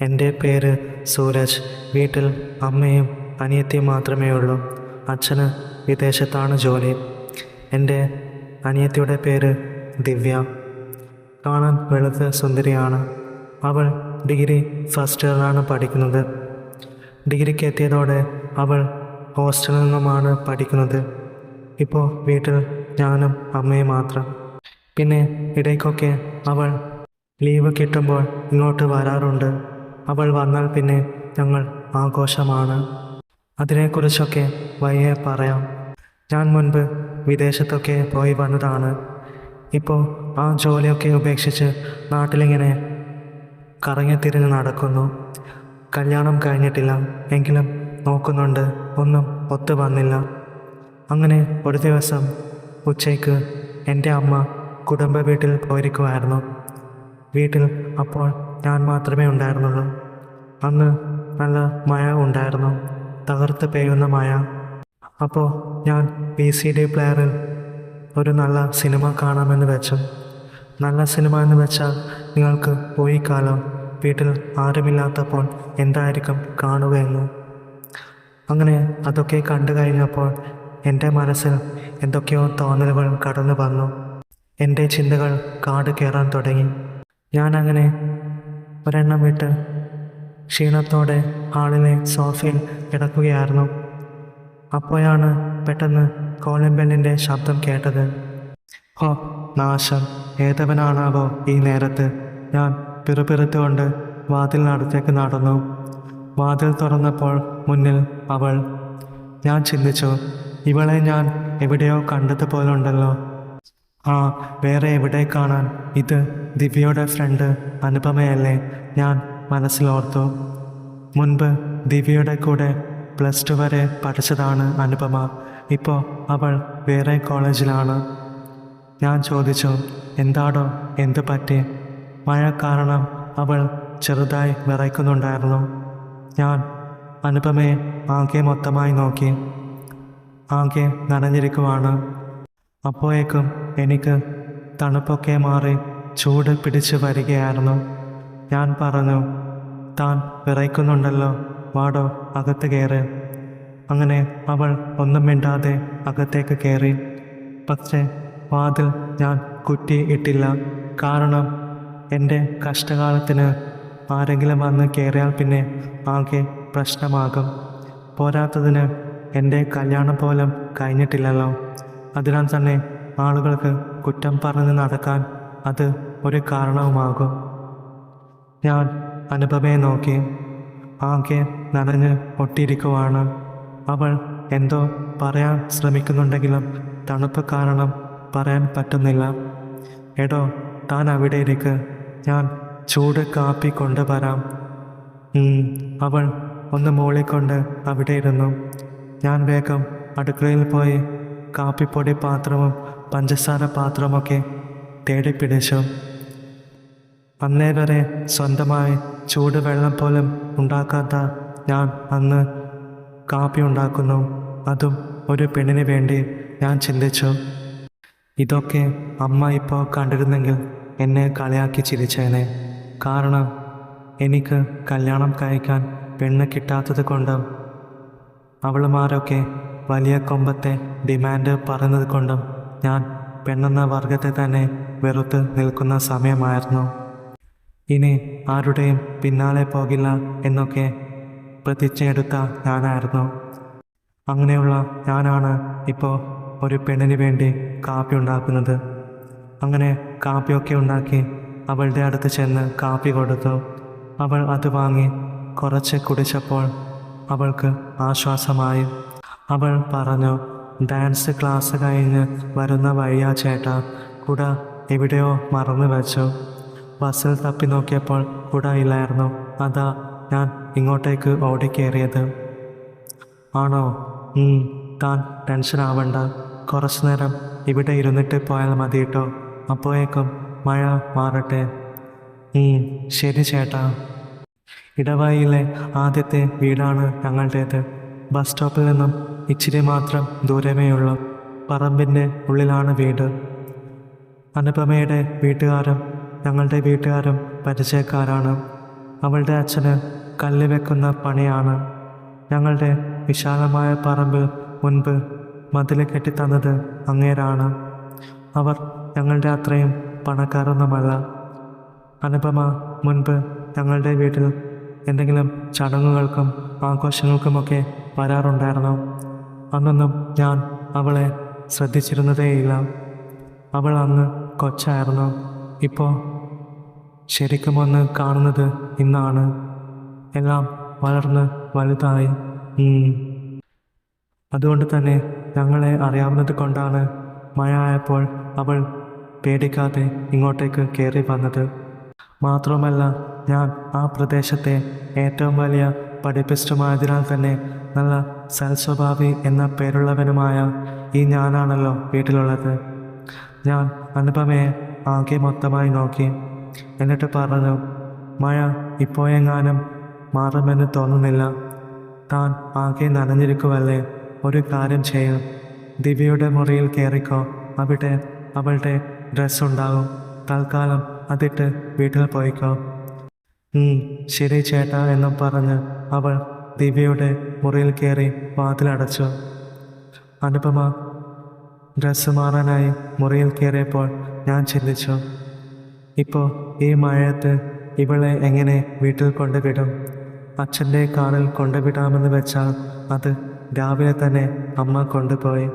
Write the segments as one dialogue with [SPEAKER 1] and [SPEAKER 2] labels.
[SPEAKER 1] എന്റെ പേര് സൂരജ്. വീട്ടിൽ അമ്മയും അനിയത്തിയും മാത്രമേ ഉള്ളൂ അച്ഛന് വിദേശത്താണ് ജോലി. എന്റെ അനിയത്തിയുടെ പേര് ദിവ്യ. കാണാൻ വെളുത്ത സുന്ദരിയാണ്. അവൾ ഡിഗ്രി ഫസ്റ്റ് ഇയറാണ് പഠിക്കുന്നത്. ഡിഗ്രിക്ക് എത്തിയതോടെ അവൾ ഹോസ്റ്റലിൽ നിന്നുമാണ് പഠിക്കുന്നത്. ഇപ്പോൾ വീട്ടിൽ ഞാനും അമ്മയും മാത്രം. പിന്നെ ഇടയ്ക്കൊക്കെ അവൾ ലീവ് കിട്ടുമ്പോൾ ഇങ്ങോട്ട് വരാറുണ്ട്. അവൾ വന്നാൽ പിന്നെ ഞങ്ങൾ ആഘോഷമാണ്. അതിനെക്കുറിച്ചൊക്കെ വയ്യെ പറയാം. ഞാൻ മുൻപ് വിദേശത്തൊക്കെ പോയി വന്നതാണ്. ഇപ്പോൾ ആ ജോലിയൊക്കെ ഉപേക്ഷിച്ച് നാട്ടിലിങ്ങനെ കറങ്ങിത്തിരിഞ്ഞ് നടക്കുന്നു. കല്യാണം കഴിഞ്ഞിട്ടില്ല. എങ്കിലും നോക്കുന്നുണ്ട്. ഒന്നും ഒത്തു വന്നില്ല. അങ്ങനെ ഒരു ദിവസം ഉച്ചയ്ക്ക് എന്റെ അമ്മ കുടുംബ വീട്ടിൽ പോയിരിക്കുമായിരുന്നു വീട്ടിൽ അപ്പോൾ ഞാൻ മാത്രമേ ഉണ്ടായിരുന്നുള്ളൂ. അന്ന് നല്ല മഴ ഉണ്ടായിരുന്നു. തകർത്ത് പെയ്യുന്ന മഴ. അപ്പോൾ ഞാൻ പി സി ഡി പ്ലെയറിൽ ഒരു നല്ല സിനിമ കാണാമെന്ന് വെച്ചു. നല്ല സിനിമ എന്ന് വെച്ചാൽ നിങ്ങൾക്ക് പോയി കാലം വീട്ടിൽ ആരുമില്ലാത്തപ്പോൾ എന്തായിരിക്കും കാണുകയെന്ന് അങ്ങനെ അതൊക്കെ കണ്ടു കഴിഞ്ഞപ്പോൾ എന്റെ മനസ്സിൽ എന്തൊക്കെയോ തോന്നലുകൾ കടന്നു വന്നു. എന്റെ ചിന്തകൾ കാട് കയറാൻ തുടങ്ങി. ഞാനങ്ങനെ ഒരെണ്ണം വിട്ട് ക്ഷീണത്തോടെ ഹാളിലെ സോഫയിൽ കിടക്കുകയായിരുന്നു. അപ്പോഴാണ് പെട്ടെന്ന് കോളിംഗ് ശബ്ദം കേട്ടത്. ഹോ നാശം. ഏതവനാണാവോ ഈ നേരത്ത്? ഞാൻ പിറുപിറുത്തുകൊണ്ട് വാതിലിനടുത്തേക്ക് നടന്നു. വാതിൽ തുറന്നപ്പോൾ മുന്നിൽ അവൾ. ഞാൻ ചിന്തിച്ചു ഇവളെ ഞാൻ എവിടെയോ കണ്ടതുപോലുണ്ടല്ലോ. ആ വേറെ എവിടെ കാണാൻ? ഇത് ദിവ്യയുടെ ഫ്രണ്ട് അനുപമയല്ലേ? ഞാൻ മനസ്സിലോർത്തു. മുൻപ് ദിവ്യയുടെ കൂടെ പ്ലസ് ടു വരെ പഠിച്ചതാണ് അനുപമ. ഇപ്പോൾ അവൾ വേറെ കോളേജിലാണ്. ഞാൻ ചോദിച്ചു എന്താടോ? എന്ത് പറ്റി? മഴ കാരണം അവൾ ചെറുതായി വിറയ്ക്കുന്നുണ്ടായിരുന്നു. ഞാൻ അനുപമയെ ആകെ മൊത്തമായി നോക്കി. ആകെ നനഞ്ഞിരിക്കുവാണ്. അപ്പോഴേക്കും എനിക്ക് തണുപ്പൊക്കെ മാറി ചൂട് പിടിച്ചു വരികയായിരുന്നു. ഞാൻ പറഞ്ഞു താൻ വിറയ്ക്കുന്നുണ്ടല്ലോ വാടോ അകത്ത് കയറ്. അങ്ങനെ അവൾ ഒന്നും മിണ്ടാതെ അകത്തേക്ക് കയറി. പക്ഷേ വാതിൽ ഞാൻ കുറ്റി ഇട്ടില്ല. കാരണം എന്റെ കഷ്ടകാലത്തിന് ആരെങ്കിലും വന്ന് കയറിയാൽ പിന്നെ ആകെ പ്രശ്നമാകും. പോരാത്തതിന് എന്റെ കല്യാണം പോലും കഴിഞ്ഞിട്ടില്ലല്ലോ. അതിനാൽ തന്നെ ആളുകൾക്ക് കുറ്റം പറഞ്ഞ് നടക്കാൻ അത് ഒരു കാരണവുമാകും. ഞാൻ അനുപമയെ നോക്കി. ആകെ നനഞ്ഞ് ഒട്ടിയിരിക്കുവാണ് അവൾ എന്തോ പറയാൻ ശ്രമിക്കുന്നുണ്ടെങ്കിലും തണുപ്പ് കാരണം പറയാൻ പറ്റുന്നില്ല. എടോ താൻ അവിടെ ഇരിക്ക്. ഞാൻ ചൂട് കാപ്പി കൊണ്ടുവരാം. അവൾ ഒന്ന് മൂളിക്കൊണ്ട് അവിടെ ഇരുന്നു. ഞാൻ വേഗം അടുക്കളയിൽ പോയി കാപ്പിപ്പൊടി പാത്രവും പഞ്ചസാര പാത്രമൊക്കെ തേടിപ്പിടിച്ചു. അന്നേ വരെ സ്വന്തമായി ചൂടുവെള്ളം പോലും ഉണ്ടാക്കാത്ത ഞാൻ അന്ന് കാപ്പി ഉണ്ടാക്കുന്നു. അതും ഒരു പെണ്ണിന് വേണ്ടി ഞാൻ ചിന്തിച്ചു. ഇതൊക്കെ അമ്മ ഇപ്പോൾ കണ്ടിരുന്നെങ്കിൽ എന്നെ കളിയാക്കി ചിരിച്ചേനെ. കാരണം എനിക്ക് കല്യാണം കഴിക്കാൻ പെണ്ണ് കിട്ടാത്തത് കൊണ്ട് അവളുമാരൊക്കെ വലിയ കൊമ്പത്തെ ഡിമാൻഡ് പറയുന്നത് കൊണ്ടും ഞാൻ പെണ്ണെന്ന വർഗത്തെ തന്നെ വെറുത്ത് നിൽക്കുന്ന സമയമായിരുന്നു. ഇനി ആരുടെയും പിന്നാലെ പോകില്ല എന്നൊക്കെ പ്രതിച്ചെടുത്ത ഞാനായിരുന്നു. അങ്ങനെയുള്ള ഞാനാണ് ഇപ്പോൾ ഒരു പെണ്ണിന് വേണ്ടി കാപ്പി ഉണ്ടാക്കുന്നത്. അങ്ങനെ കാപ്പിയൊക്കെ ഉണ്ടാക്കി അവളുടെ അടുത്ത് ചെന്ന് കാപ്പി കൊടുത്തു. അവൾ അത് വാങ്ങി കുറച്ച് കുടിച്ചപ്പോൾ അവൾക്ക് ആശ്വാസമായി. അവൾ പറഞ്ഞു ഡാൻസ് ക്ലാസ് കഴിഞ്ഞ് വരുന്ന വഴിയാ ചേട്ടാ. കുട എവിടെയോ മറന്നു വെച്ചു. ബസ്സിൽ തപ്പി നോക്കിയപ്പോൾ കുട ഇല്ലായിരുന്നു. അതാ ഞാൻ ഇങ്ങോട്ടേക്ക് ഓടിക്കേറിയത്. ആണോ? താൻ ടെൻഷൻ ആവണ്ട. കുറച്ചു നേരം ഇവിടെ ഇരുന്നിട്ട് പോയാൽ മതി കേട്ടോ അപ്പോഴേക്കും മഴ മാറട്ടെ. ശരി ചേട്ടാ. ഇടവായിലെ ആദ്യത്തെ വീടാണ് ഞങ്ങളുടേത്. ബസ് സ്റ്റോപ്പിൽ നിന്നും ഇച്ചിരി മാത്രം ദൂരമേയുള്ള പറമ്പിന്റെ ഉള്ളിലാണ് വീട്. അനുപമയുടെ വീട്ടുകാരും ഞങ്ങളുടെ വീട്ടുകാരും പരിചയക്കാരാണ്. അവളുടെ അച്ഛന് കല്ല് വെക്കുന്ന പണിയാണ്. ഞങ്ങളുടെ വിശാലമായ പറമ്പ് മുൻപ് മതിൽ കെട്ടിത്തന്നത് അങ്ങേരാണ്. അവർ ഞങ്ങളുടെ അത്രയും പണക്കാരൊന്നുമല്ല. അനുപമ മുൻപ് ഞങ്ങളുടെ വീട്ടിൽ എന്തെങ്കിലും ചടങ്ങുകൾക്കും ആഘോഷങ്ങൾക്കുമൊക്കെ വരാറുണ്ടായിരുന്നു. അന്നൊന്നും ഞാൻ അവളെ ശ്രദ്ധിച്ചിരുന്നതേയില്ല. അവൾ അന്ന് കൊച്ചായിരുന്നു. ഇപ്പോൾ ശരിക്കും ഒന്ന് കാണുന്നത് ഇന്നാണ്. എല്ലാം വളർന്ന് വലുതായി. അതുകൊണ്ട് തന്നെ ഞങ്ങളെ അറിയാവുന്നത് കൊണ്ടാണ് മഴ ആയപ്പോൾ അവൾ പേടിക്കാതെ ഇങ്ങോട്ടേക്ക് കയറി വന്നത്. മാത്രമല്ല ഞാൻ ആ പ്രദേശത്തെ ഏറ്റവും വലിയ പഠിപ്പിസ്റ്റമായതിനാൽ തന്നെ നല്ല സൽസ്വഭാവി എന്ന പേരുള്ളവനുമായ ഈ ഞാനാണല്ലോ വീട്ടിലുള്ളത്. ഞാൻ അനുപമയെ ആകെ മൊത്തമായി നോക്കി. എന്നിട്ട് പറഞ്ഞു മഴ ഇപ്പോഴെങ്ങാനും മാറുമെന്ന് തോന്നുന്നില്ല. താൻ ആകെ നനഞ്ഞിരിക്കുവല്ലേ? ഒരു കാര്യം ചെയ്യും. ദിവ്യയുടെ മുറിയിൽ കയറിക്കോ. അവിടെ അവളുടെ ഡ്രസ്സ് ഉണ്ടാകും. തൽക്കാലം അതിട്ട് വീട്ടിൽ പോയിക്കോ. ശരി ചേട്ടാ എന്നും പറഞ്ഞ് അവൾ ദിവ്യയുടെ മുറിയിൽ കയറി വാതിലടച്ചു. അനുപമ ഡ്രസ്സ് മാറാനായി മുറിയിൽ കയറിയപ്പോൾ ഞാൻ ചിന്തിച്ചു ഇപ്പോൾ ഈ മഴയത്ത് ഇവളെ എങ്ങനെ വീട്ടിൽ കൊണ്ടുവിടും? അച്ഛന്റെ കാറിൽ കൊണ്ടുവിടാമെന്ന് വെച്ചാൽ അത് രാവിലെ തന്നെ അമ്മ കൊണ്ടുപോയി.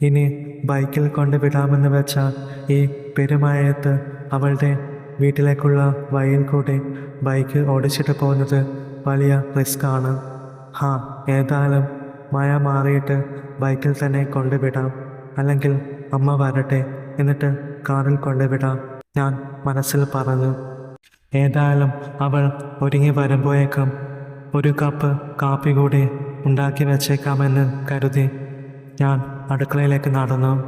[SPEAKER 1] ഇനി ബൈക്കിൽ കൊണ്ടുവിടാമെന്ന് വെച്ചാൽ ഈ പെരുമഴയത്ത് അവളുടെ വീട്ടിലേക്കുള്ള വഴിയിൽ കൂടി ബൈക്ക് ഓടിച്ചിട്ട് പോകുന്നത് വലിയ ആണ്. ഹാ ഏതായാലും മഴ മാറിയിട്ട് ബൈക്കിൽ തന്നെ കൊണ്ടുവിടാം. അല്ലെങ്കിൽ അമ്മ വരട്ടെ എന്നിട്ട് കാറിൽ കൊണ്ടുവിടാം ഞാൻ മനസ്സിൽ പറഞ്ഞു. ഏതായാലും അവൾ ഒരുങ്ങി വരുമ്പോഴേക്കും ഒരു കപ്പ് കാപ്പി കൂടി ഉണ്ടാക്കി വെച്ചേക്കാമെന്ന് കരുതി ഞാൻ അടുക്കളയിലേക്ക് നടന്നു.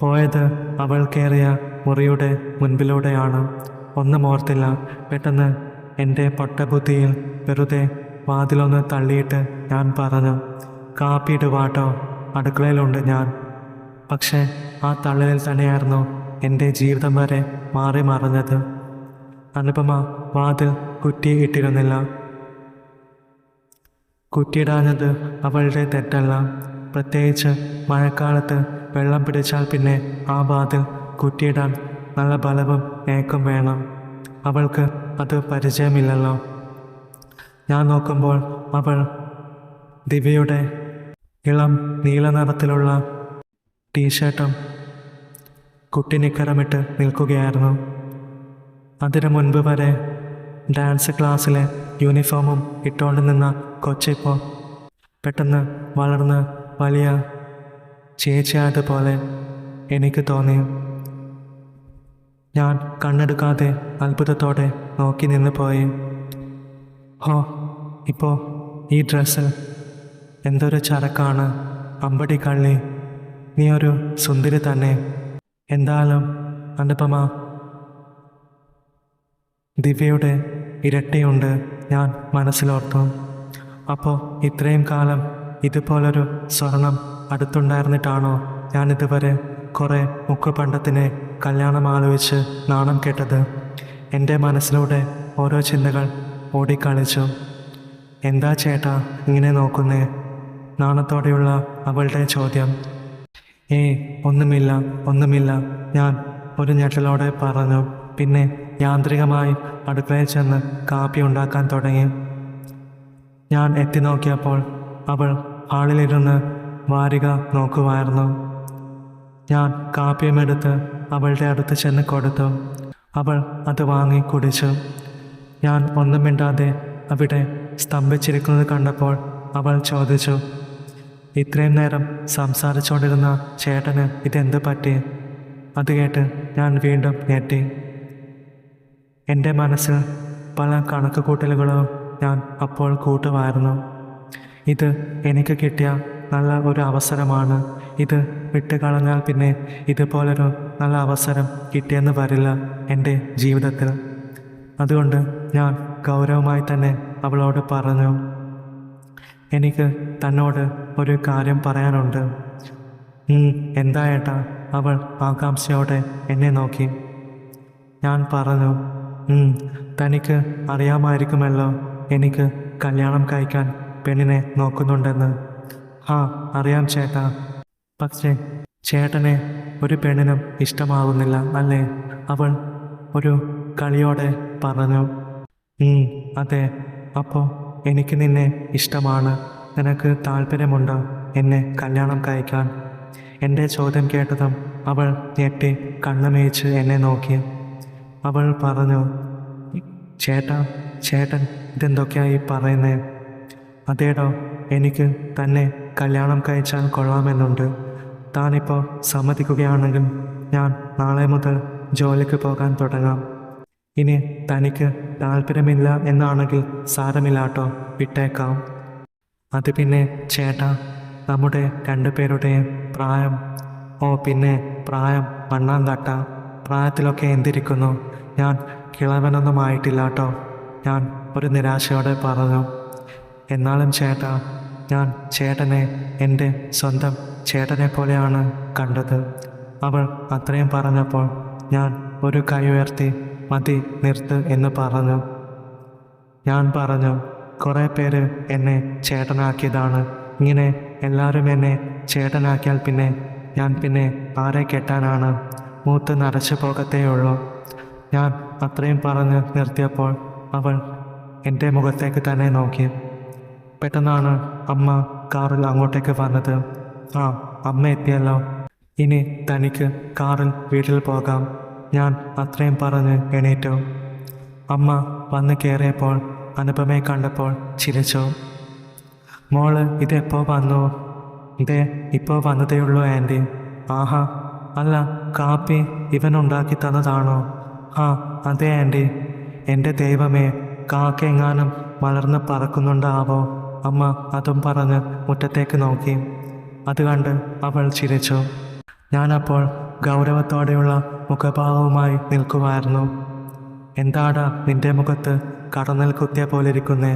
[SPEAKER 1] പോയത് അവൾ കയറിയ മുറിയുടെ മുൻപിലൂടെയാണ്. ഒന്നും ഓർത്തില്ല. പെട്ടെന്ന് എന്റെ പൊട്ടബുദ്ധിയിൽ വെറുതെ വാതിലൊന്ന് തള്ളിയിട്ട് ഞാൻ പറഞ്ഞു കാപ്പി ഇടുവാട്ടോ അടുക്കളയിലുണ്ട് ഞാൻ. പക്ഷേ ആ തള്ളലിൽ തന്നെയായിരുന്നു എന്റെ ജീവിതം വരെ മാറി മറഞ്ഞത്. അനുപമ വാതിൽ കുറ്റി ഇട്ടിരുന്നില്ല. കുറ്റിയിടാഞ്ഞത് അവളുടെ തെറ്റല്ല. പ്രത്യേകിച്ച് മഴക്കാലത്ത് വെള്ളം പിടിച്ചാൽ പിന്നെ ആ വാതിൽ കുറ്റിയിടാൻ നല്ല ബലവും ഏക്കും വേണം. അവൾക്ക് അത് പരിചയമില്ലല്ലോ. ഞാൻ നോക്കുമ്പോൾ അവൾ ദിവ്യയുടെ ഇളം നീല നിറത്തിലുള്ള ടീഷർട്ടും കുട്ടിനിക്കരമിട്ട് നിൽക്കുകയായിരുന്നു. അതിനു മുൻപ് വരെ ഡാൻസ് ക്ലാസ്സിലെ യൂണിഫോമും ഇട്ടുകൊണ്ട് നിന്ന കൊച്ചിപ്പോൾ പെട്ടെന്ന് വളർന്ന് വലിയ ചേച്ചിയായതുപോലെ എനിക്ക് തോന്നി. ഞാൻ കണ്ണെടുക്കാതെ അത്ഭുതത്തോടെ നോക്കി നിന്ന് പോയി. ഹോ ഇപ്പോൾ ഈ ഡ്രസ്സ് എന്തൊരു ചരക്കാണ്. അമ്പടി കള്ളി. നീ ഒരു സുന്ദരി തന്നെ. എന്തായാലും അനുപമ ദിവ്യയുടെ ഇരട്ടിയുണ്ട് ഞാൻ മനസ്സിലോർത്തു. അപ്പോൾ ഇത്രയും കാലം ഇതുപോലൊരു സ്വർണം അടുത്തുണ്ടായിരുന്നിട്ടാണോ ഞാനിതുവരെ കുറേ മുക്കുപണ്ടത്തിനെ കല്യാണം ആലോചിച്ച് നാണം കേട്ടത്. എന്റെ മനസ്സിലൂടെ ഓരോ ചിന്തകൾ ഓടിക്കളിച്ചു. എന്താ ചേട്ടാ ഇങ്ങനെ നോക്കുന്നേ? നാണത്തോടെയുള്ള അവളുടെ ചോദ്യം. ഏ ഒന്നുമില്ല ഒന്നുമില്ല ഞാൻ ഒരു ഞെട്ടലോടെ പറഞ്ഞു. പിന്നെ യാന്ത്രികമായി അടുക്കളയിൽ ചെന്ന് കാപ്പി ഉണ്ടാക്കാൻ തുടങ്ങി. ഞാൻ എത്തി നോക്കിയപ്പോൾ അവൾ ഹാളിലിരുന്ന് വാരിക നോക്കുമായിരുന്നു. ഞാൻ കാപ്പിയുമെടുത്ത് അവളുടെ അടുത്ത് ചെന്ന് കൊടുത്തു. അവൾ അത് വാങ്ങി കുടിച്ചു. ഞാൻ ഒന്നും മിണ്ടാതെ അവിടെ സ്തംഭിച്ചിരിക്കുന്നത് കണ്ടപ്പോൾ അവൾ ചോദിച്ചു ഇത്രയും നേരം സംസാരിച്ചുകൊണ്ടിരുന്ന ചേട്ടന് ഇതെന്ത് പറ്റി? അത് കേട്ട് ഞാൻ വീണ്ടും ഞെട്ടി. എന്റെ മനസ്സിൽ പല കണക്ക് കൂട്ടലുകളും ഞാൻ അപ്പോൾ കൂട്ടുമായിരുന്നു. ഇത് എനിക്ക് കിട്ടിയ നല്ല ഒരു അവസരമാണ്. ഇത് വിട്ടുകളഞ്ഞാൽ പിന്നെ ഇതുപോലൊരു നല്ല അവസരം കിട്ടിയെന്ന് വരില്ല എന്റെ ജീവിതത്തിൽ. അതുകൊണ്ട് ഞാൻ ഗൗരവമായി തന്നെ അവളോട് പറഞ്ഞു എനിക്ക് തന്നോട് ഒരു കാര്യം പറയാനുണ്ട്. എന്താ ഏട്ടാ? അവൾ ആകാംക്ഷയോടെ എന്നെ നോക്കി. ഞാൻ പറഞ്ഞു തനിക്ക് അറിയാമായിരിക്കുമല്ലോ എനിക്ക് കല്യാണം കഴിക്കാൻ പെണ്ണിനെ നോക്കുന്നുണ്ടെന്ന്. ആ അറിയാം ചേട്ടാ. പക്ഷേ ചേട്ടനെ ഒരു പെണ്ണിനും ഇഷ്ടമാകുന്നില്ല അല്ലേ? അവൾ ഒരു കളിയോടെ പറഞ്ഞു. അതെ. അപ്പോൾ എനിക്ക് നിന്നെ ഇഷ്ടമാണ്. നിനക്ക് താല്പര്യമുണ്ടോ എന്നെ കല്യാണം കഴിക്കാൻ? എന്റെ ചോദ്യം കേട്ടതും അവൾ ഞെട്ടി കണ്ണുമേയിച്ച് എന്നെ നോക്കി. അവൾ പറഞ്ഞു ചേട്ടാ ചേട്ടൻ ഇതെന്തൊക്കെയായി പറയുന്നേ? അതേടോ എനിക്ക് തന്നെ കല്യാണം കഴിച്ചാൽ കൊള്ളാമെന്നുണ്ട്. താനിപ്പോൾ സമ്മതിക്കുകയാണെങ്കിൽ ഞാൻ നാളെ മുതൽ ജോലിക്ക് പോകാൻ തുടങ്ങാം. ഇനി തനിക്ക് താല്പര്യമില്ല എന്നാണെങ്കിൽ സാരമില്ലാട്ടോ വിട്ടേക്കാം. അത് പിന്നെ ചേട്ടാ നമ്മുടെ രണ്ടുപേരുടെയും പ്രായം. ഓ പിന്നെ പ്രായം മണ്ണാം തട്ട. പ്രായത്തിലൊക്കെ എന്തിരിക്കുന്നു? ഞാൻ കിളവനൊന്നും ആയിട്ടില്ലാട്ടോ. ഞാൻ ഒരു നിരാശയോടെ പറഞ്ഞു. എന്നാലും ചേട്ടാ ഞാൻ ചേട്ടനെ എന്റെ സ്വന്തം ചേട്ടനെ പോലെയാണ് കണ്ടത്. അവൾ അത്രയും പറഞ്ഞപ്പോൾ ഞാൻ ഒരു കൈ ഉയർത്തി മതി നിർത്ത് എന്ന് പറഞ്ഞു. ഞാൻ പറഞ്ഞു കുറേ പേര് എന്നെ ചേട്ടനാക്കിയതാണ്. ഇങ്ങനെ എല്ലാവരും എന്നെ ചേട്ടനാക്കിയാൽ പിന്നെ ഞാൻ പിന്നെ ആരെ കെട്ടാനാണ്? മൂത്ത് നരച്ചു പോകത്തേയുള്ളൂ. ഞാൻ അത്രയും പറഞ്ഞ് നിർത്തിയപ്പോൾ അവൾ എന്റെ മുഖത്തേക്ക് തന്നെ നോക്കി. പെട്ടെന്നാണ് അമ്മ കാറിൽ അങ്ങോട്ടേക്ക് വന്നത്. ആ അമ്മ എത്തിയല്ലോ. ഇനി തനിക്ക് കാറിൽ വീട്ടിൽ പോകാം. ഞാൻ അത്രയും പറഞ്ഞ് എണീറ്റു. അമ്മ വന്ന് കയറിയപ്പോൾ അനുപമയെ കണ്ടപ്പോൾ ചിരിച്ചു. മോൾ ഇതെപ്പോൾ വന്നു? ഇതേ ഇപ്പോൾ വന്നതേയുള്ളൂ ആന്റി. ആഹാ അല്ല കാപ്പി ഇവൻ ഉണ്ടാക്കി തന്നതാണോ? ആ അതെ ആന്റി. എന്റെ ദൈവമേ കാക്കെങ്ങാനും വളർന്ന് പറക്കുന്നുണ്ടാവോ? അമ്മ അതും പറഞ്ഞ് മുറ്റത്തേക്ക് നോക്കി. അത് കണ്ട് അവൾ ചിരിച്ചു. ഞാനപ്പോൾ ഗൗരവത്തോടെയുള്ള മുഖഭാവവുമായി നിൽക്കുമായിരുന്നു. എന്താടാ നിന്റെ മുഖത്ത് കടന്നൽ കുത്തിയ പോലെ ഇരിക്കുന്നേ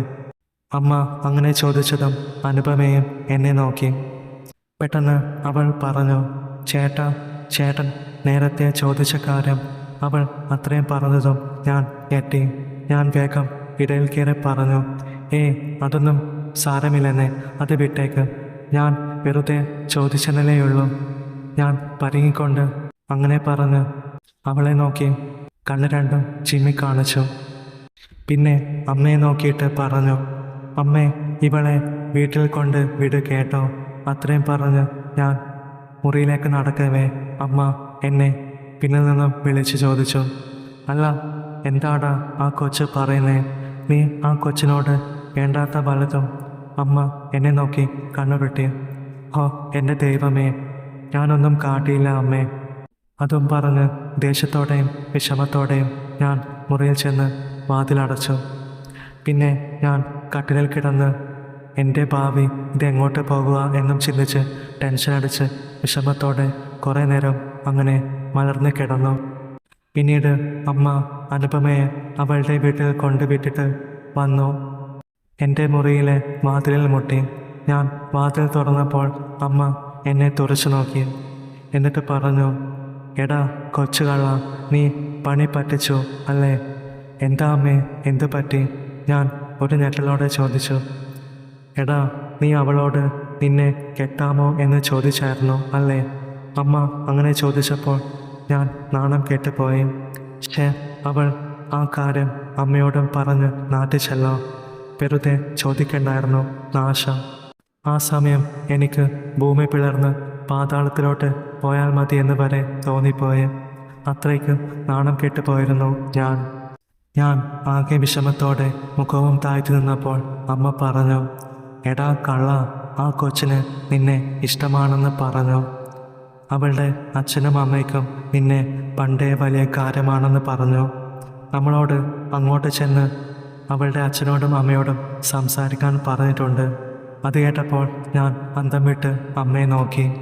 [SPEAKER 1] അമ്മ അങ്ങനെ ചോദിച്ചതും അനുപമയും എന്നെ നോക്കി. പെട്ടെന്ന് അവൾ പറഞ്ഞു ചേട്ടാ ചേട്ടൻ നേരത്തെ ചോദിച്ച കാര്യം അവൾ അത്രയും പറഞ്ഞതും ഞാൻ ഞെട്ടി ഞാൻ വേഗം ഇടയിൽ കയറി പറഞ്ഞു ഏയ് അതൊന്നും സാരമില്ലെന്നേ അത് വിട്ടേക്ക്. ഞാൻ വെറുതെ ചോദിച്ചെന്നല്ലേയുള്ളൂ. ഞാൻ പരുങ്ങിക്കൊണ്ട് അങ്ങനെ പറഞ്ഞ് അവളെ നോക്കി കണ്ണ് രണ്ടും ചിമ്മി കാണിച്ചു. പിന്നെ അമ്മയെ നോക്കിയിട്ട് പറഞ്ഞു അമ്മേ ഇവളെ വീട്ടിൽ കൊണ്ട് വിട് കേട്ടോ. അത്രയും പറഞ്ഞ് ഞാൻ മുറിയിലേക്ക് നടക്കവേ അമ്മ എന്നെ പിന്നിൽ നിന്നും വിളിച്ചു ചോദിച്ചു. അല്ല എന്താടാ ആ കൊച്ച് പറയുന്നേ? നീ ആ കൊച്ചിനോട് വേണ്ടാത്ത വലുതും അമ്മ എന്നെ നോക്കി കണ്ണുപെട്ടി ഹോ എന്റെ ദൈവമേ ഞാനൊന്നും കാട്ടിയില്ല അമ്മേ. അതും പറഞ്ഞ് ദേഷ്യത്തോടെയും വിഷമത്തോടെയും ഞാൻ മുറിയിൽ ചെന്ന് വാതിലടച്ചു പിന്നെ ഞാൻ കട്ടിലിൽ കിടന്ന് എന്റെ ഭാവി ഇതെങ്ങോട്ട് പോകുക എന്നും ചിന്തിച്ച് ടെൻഷൻ അടിച്ച് വിഷമത്തോടെ കുറേ നേരം അങ്ങനെ മലർന്ന് കിടന്നു. പിന്നീട് അമ്മ അനുപമയെ അവളുടെ വീട്ടിൽ കൊണ്ടുവിട്ടിട്ട് വന്നു. എന്റെ മുറിയിലെ വാതിലിൽ മുട്ടി. ഞാൻ വാതിൽ തുറന്നപ്പോൾ അമ്മ എന്നെ തുറച്ചു നോക്കി. എന്നിട്ട് പറഞ്ഞു എടാ കൊച്ചുകള്ള നീ പണി പറ്റിച്ചു അല്ലേ? എന്താ അമ്മേ എന്ത് പറ്റി? ഞാൻ ഒരു ഞെട്ടലോടെ ചോദിച്ചു. എടാ നീ അവളോട് നിന്നെ കെട്ടാമോ എന്ന് ചോദിച്ചായിരുന്നു അല്ലേ? അമ്മ അങ്ങനെ ചോദിച്ചപ്പോൾ ഞാൻ നാണം കെട്ടുപോയി. പക്ഷേ അവൾ ആ കാര്യം അമ്മയോടും പറഞ്ഞ് നാട്ടിച്ചല്ലോ. വെറുതെ ചോദിക്കണ്ടായിരുന്നു നാശ ആ സമയം എനിക്ക് ഭൂമി പിളർന്ന് പാതാളത്തിലോട്ട് പോയാൽ മതി എന്ന് വരെ തോന്നിപ്പോയി. അത്രയ്ക്ക് നാണം കെട്ടുപോയിരുന്നു ഞാൻ. ഞാൻ ആകെ വിഷമത്തോടെ മുഖവും താഴ്ത്തി നിന്നപ്പോൾ അമ്മ പറഞ്ഞു എടാ കള്ള ആ കൊച്ചിന് നിന്നെ ഇഷ്ടമാണെന്ന് പറഞ്ഞു. അവളുടെ അച്ഛനും അമ്മയ്ക്കും നിന്നെ പണ്ടേ വലിയ കാര്യമാണെന്ന് പറഞ്ഞു. നമ്മളോട് അങ്ങോട്ട് ചെന്ന് അവളുടെ അച്ഛനോടും അമ്മയോടും സംസാരിക്കാൻ പറഞ്ഞിട്ടുണ്ട്. അത് കേട്ടപ്പോൾ ഞാൻ അന്തം വിട്ട് അമ്മയെ നോക്കി.